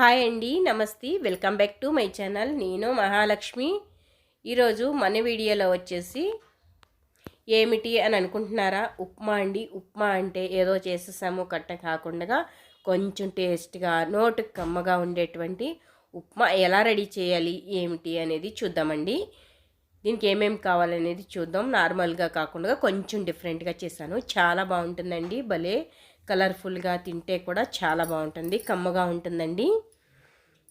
Hi అండి నమస్తే. Welcome back to my channel. నేను మహాలక్ష్మి. ఈరోజు మన వీడియోలో వచ్చేసి ఏమిటి అని అనుకుంటున్నారా? ఉప్మా అండి. ఉప్మా అంటే ఏదో చేసేసాము కట్ట కాకుండా కొంచెం టేస్ట్గా నోటుకు కమ్మగా ఉండేటువంటి ఉప్మా ఎలా రెడీ చేయాలి ఏమిటి అనేది చూద్దామండి. దీనికి ఏమేమి కావాలనేది చూద్దాం. నార్మల్గా కాకుండా కొంచెం డిఫరెంట్గా చేశాను. చాలా బాగుంటుందండి. భలే కలర్ఫుల్గా తింటే కూడా చాలా బాగుంటుంది కమ్మగా ఉంటుందండి.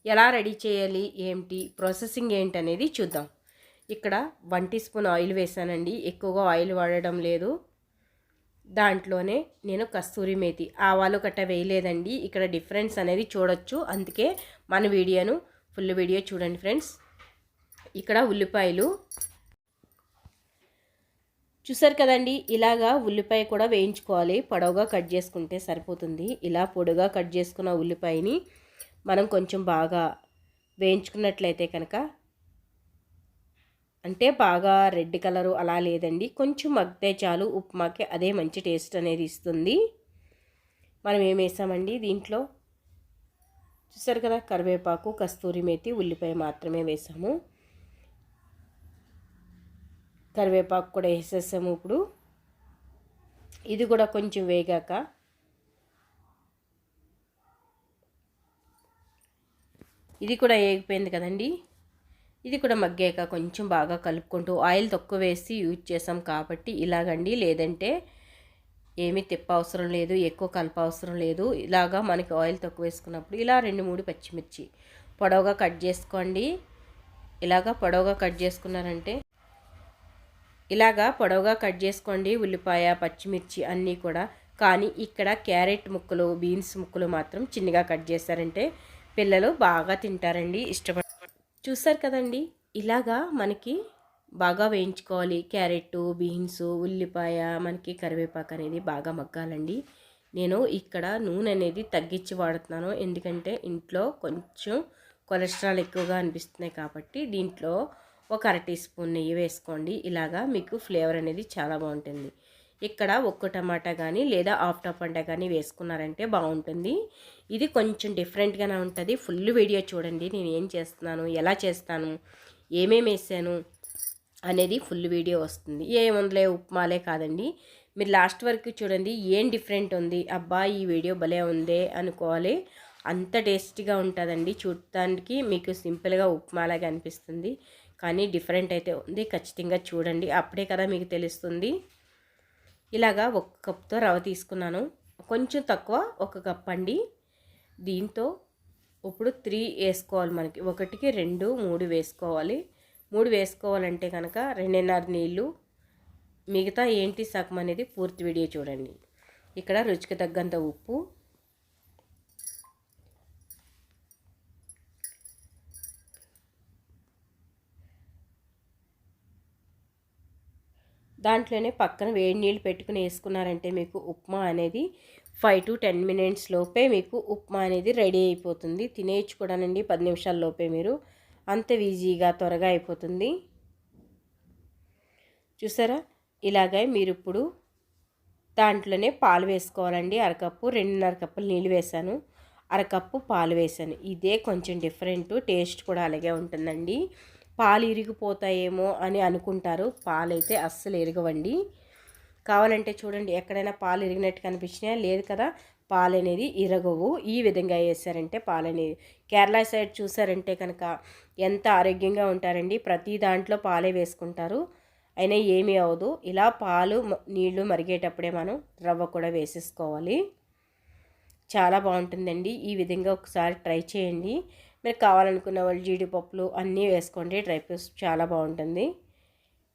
ఎలా రెడీ చేయాలి ఏంటి ప్రాసెసింగ్ ఏంటి అనేది చూద్దాం. ఇక్కడ వన్ టీ స్పూన్ ఆయిల్ వేసానండి. ఎక్కువగా ఆయిల్ వాడడం లేదు. దాంట్లోనే నేను కస్తూరి మేతి ఆవాలు కట్ట వేయలేదండి. ఇక్కడ డిఫరెన్స్ అనేది చూడొచ్చు. అందుకే మన వీడియోను ఫుల్ వీడియో చూడండి ఫ్రెండ్స్. ఇక్కడ ఉల్లిపాయలు. చూసారు కదండి ఇలాగా ఉల్లిపాయ కూడా వేయించుకోవాలి. పొడవుగా కట్ చేసుకుంటే సరిపోతుంది. ఇలా పొడుగా కట్ చేసుకున్న ఉల్లిపాయని మనం కొంచెం బాగా వేయించుకున్నట్లయితే కనుక అంటే బాగా రెడ్ కలరు అలా లేదండి. కొంచెం మగ్గితే చాలు ఉప్మాకి అదే మంచి టేస్ట్ అనేది ఇస్తుంది. మనం ఏం వేసామండి దీంట్లో? చూసారు కదా కరివేపాకు కస్తూరి మేతి ఉల్లిపాయ మాత్రమే వేసాము. కరివేపాకు కూడా వేసేసాము ఇప్పుడు. ఇది కూడా కొంచెం వేగాక ఇది కూడా వేగిపోయింది కదండి. ఇది కూడా మగ్గాక కొంచెం బాగా కలుపుకుంటూ ఆయిల్ తక్కువ వేసి యూజ్ చేసాం కాబట్టి ఇలాగండి. లేదంటే ఏమీ తిప్ప అవసరం లేదు ఎక్కువ కలప అవసరం లేదు. ఇలాగా మనకి ఆయిల్ తక్కువ వేసుకున్నప్పుడు ఇలా రెండు మూడు పచ్చిమిర్చి పొడవుగా కట్ చేసుకోండి. ఇలాగా పొడవుగా కట్ చేసుకున్నారంటే ఇలాగా పొడవుగా కట్ చేసుకోండి. ఉల్లిపాయ పచ్చిమిర్చి అన్నీ కూడా. కానీ ఇక్కడ క్యారెట్ ముక్కలు బీన్స్ ముక్కలు మాత్రం చిన్నగా కట్ చేశారంటే పిల్లలు బాగా తింటారండి ఇష్టపడ చూస్తారు కదండి? ఇలాగా మనకి బాగా వేయించుకోవాలి. క్యారెట్ బీన్స్ ఉల్లిపాయ మనకి కరివేపాకు అనేది బాగా మగ్గాలండి. నేను ఇక్కడ నూనె అనేది తగ్గించి వాడుతున్నాను. ఎందుకంటే ఇంట్లో కొంచెం కొలెస్ట్రాల్ ఎక్కువగా అనిపిస్తున్నాయి కాబట్టి దీంట్లో ఒక అర టీ స్పూన్ నెయ్యి వేసుకోండి. ఇలాగా మీకు ఫ్లేవర్ అనేది చాలా బాగుంటుంది. ఇక్కడ ఒక్క టమాటా కానీ లేదా హాఫ్ టమాటా కానీ వేసుకున్నారంటే బాగుంటుంది. ఇది కొంచెం డిఫరెంట్గానే ఉంటుంది. ఫుల్ వీడియో చూడండి. నేను ఏం చేస్తున్నాను? ఎలా చేస్తాను? ఏమేమి వేసాను? అనేది ఫుల్ వీడియో వస్తుంది. ఏముందలే ఉప్మాలే కాదండి. మీరు లాస్ట్ వరకు చూడండి. ఏం డిఫరెంట్ ఉంది? అబ్బా ఈ వీడియో భలే ఉందే అనుకోవాలి. అంత టేస్టీగా ఉంటుందండి. చూడటానికి మీకు సింపుల్గా ఉప్మాలాగా అనిపిస్తుంది. కానీ డిఫరెంట్ అయితే ఉంది. ఖచ్చితంగా చూడండి. అప్పుడే కదా మీకు తెలుస్తుంది. ఇలాగా ఒక కప్తో రవ తీసుకున్నాను. కొంచెం తక్కువ ఒక కప్ అండి. దీంతో ఇప్పుడు త్రీ వేసుకోవాలి మనకి. ఒకటికి రెండు మూడు వేసుకోవాలి. మూడు వేసుకోవాలంటే కనుక రెండున్నర నీళ్ళు. మిగతా ఏంటి సగం అనేది పూర్తి వీడియో చూడండి. ఇక్కడ రుచికి తగ్గంత ఉప్పు దాంట్లోనే పక్కన వేడి నీళ్ళు పెట్టుకుని వేసుకున్నారంటే మీకు ఉప్మా అనేది ఫైవ్ టు టెన్ మినిట్స్ లోపే మీకు ఉప్మా అనేది రెడీ అయిపోతుంది. తినేయచ్చు కూడానండి పది నిమిషాల లోపే మీరు. అంత ఈజీగా త్వరగా అయిపోతుంది. చూసారా? ఇలాగే మీరు ఇప్పుడు దాంట్లోనే పాలు వేసుకోవాలండి. అరకప్పు రెండున్నర కప్పులు నీళ్ళు వేసాను అరకప్పు పాలు వేసాను ఇదే కొంచెం డిఫరెంట్ టేస్ట్ కూడా అలాగే ఉంటుందండి. పాలు ఇరిగిపోతాయేమో అని అనుకుంటారు. పాలైతే అస్సలు ఇరగవండి. కావాలంటే చూడండి ఎక్కడైనా పాలు ఇరిగినట్టు కనిపించినా లేదు కదా. పాలు అనేది ఇరగవు. ఈ విధంగా వేసారంటే పాలు అనేది కేరళ సైడ్ చూసారంటే కనుక ఎంత ఆరోగ్యంగా ఉంటారండి. ప్రతి దాంట్లో పాలే వేసుకుంటారు. అయినా ఏమీ అవ్వదు. ఇలా పాలు నీళ్ళు మరిగేటప్పుడే మనం రవ్వ కూడా వేసేసుకోవాలి. చాలా బాగుంటుందండి. ఈ విధంగా ఒకసారి ట్రై చేయండి. మీరు కావాలనుకున్న వాళ్ళు జీడిపప్పులు అన్నీ వేసుకోండి. డ్రై ఫ్రూట్స్ చాలా బాగుంటుంది.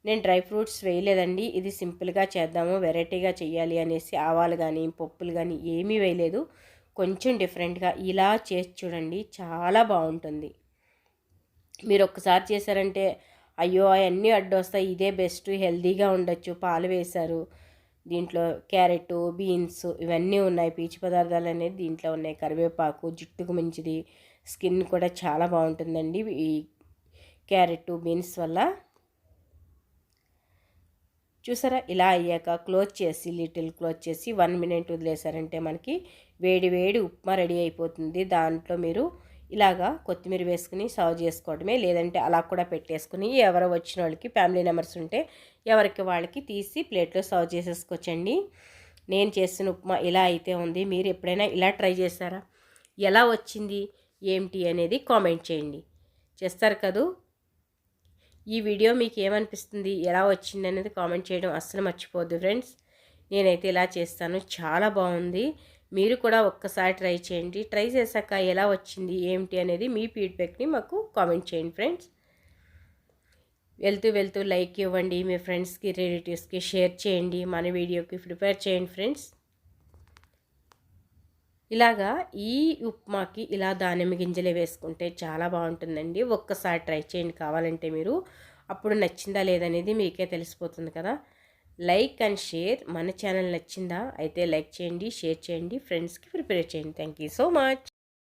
నేను డ్రై ఫ్రూట్స్ వేయలేదండి. ఇది సింపుల్గా చేద్దాము వెరైటీగా చేయాలి అనేసి ఆవాలు కానీ పప్పులు కానీ ఏమీ వేయలేదు. కొంచెం డిఫరెంట్గా ఇలా చేసి చూడండి. చాలా బాగుంటుంది. మీరు ఒక్కసారి చేశారంటే అయ్యో అవన్నీ అడ్డొస్తాయి. ఇదే బెస్ట్. హెల్తీగా ఉండొచ్చు. పాలు వేశారు. దీంట్లో క్యారెట్ బీన్స్ ఇవన్నీ ఉన్నాయి. పీచు పదార్థాలు అనేది దీంట్లో ఉన్నాయి. కరివేపాకు జుట్టుకు మంచిది స్కిన్ కూడా చాలా బాగుంటుందండి. ఈ క్యారెట్ బీన్స్ వల్ల చూసారా? ఇలా అయ్యాక క్లోజ్ చేసి లిటిల్ క్లోజ్ చేసి వన్ మినిట్ వదిలేసారంటే మనకి వేడి వేడి ఉప్మా రెడీ అయిపోతుంది. దాంట్లో మీరు ఇలాగా కొత్తిమీర వేసుకుని సర్వ్ చేసుకోవడమే. లేదంటే అలా కూడా పెట్టేసుకుని ఎవరో వచ్చిన వాళ్ళకి ఫ్యామిలీ మెంబర్స్ ఉంటే ఎవరికి వాళ్ళకి తీసి ప్లేట్లో సర్వ్ చేసేసుకోవచ్చండి. నేను చేసిన ఉప్మా ఇలా అయితే ఉంది. మీరు ఎప్పుడైనా ఇలా ట్రై చేశారా? ఎలా వచ్చింది? ఏమిటి అనేది కామెంట్ చేయండి. చేస్తారు కదూ? ఈ వీడియో మీకు ఏమనిపిస్తుంది? ఎలా వచ్చింది అనేది కామెంట్ చేయడం అస్సలు మర్చిపోద్దు ఫ్రెండ్స్. నేనైతే ఇలా చేస్తాను. చాలా బాగుంది. మీరు కూడా ఒక్కసారి ట్రై చేయండి. ట్రై చేశాక ఎలా వచ్చింది ఏమిటి అనేది మీ ఫీడ్బ్యాక్ని మాకు కామెంట్ చేయండి ఫ్రెండ్స్. వెళ్తూ వెళ్తూ లైక్ ఇవ్వండి మీ ఫ్రెండ్స్కి రిలేటివ్స్కి షేర్ చేయండి మన వీడియోకి ప్రిపేర్ చేయండి ఫ్రెండ్స్. ఇలాగా ఈ ఉప్మాకి ఇలా దానిమ్మ గింజలే వేసుకుంటే చాలా బాగుంటుందండి. ఒక్కసారి ట్రై చేయండి కావాలంటే మీరు. అప్పుడు నచ్చిందా లేదనేది మీకే తెలిసిపోతుంది కదా. లైక్ అండ్ షేర్ మన ఛానల్ నచ్చిందా? అయితే లైక్ చేయండి షేర్ చేయండి ఫ్రెండ్స్కి ప్రిపేర్ చేయండి. Thank you so much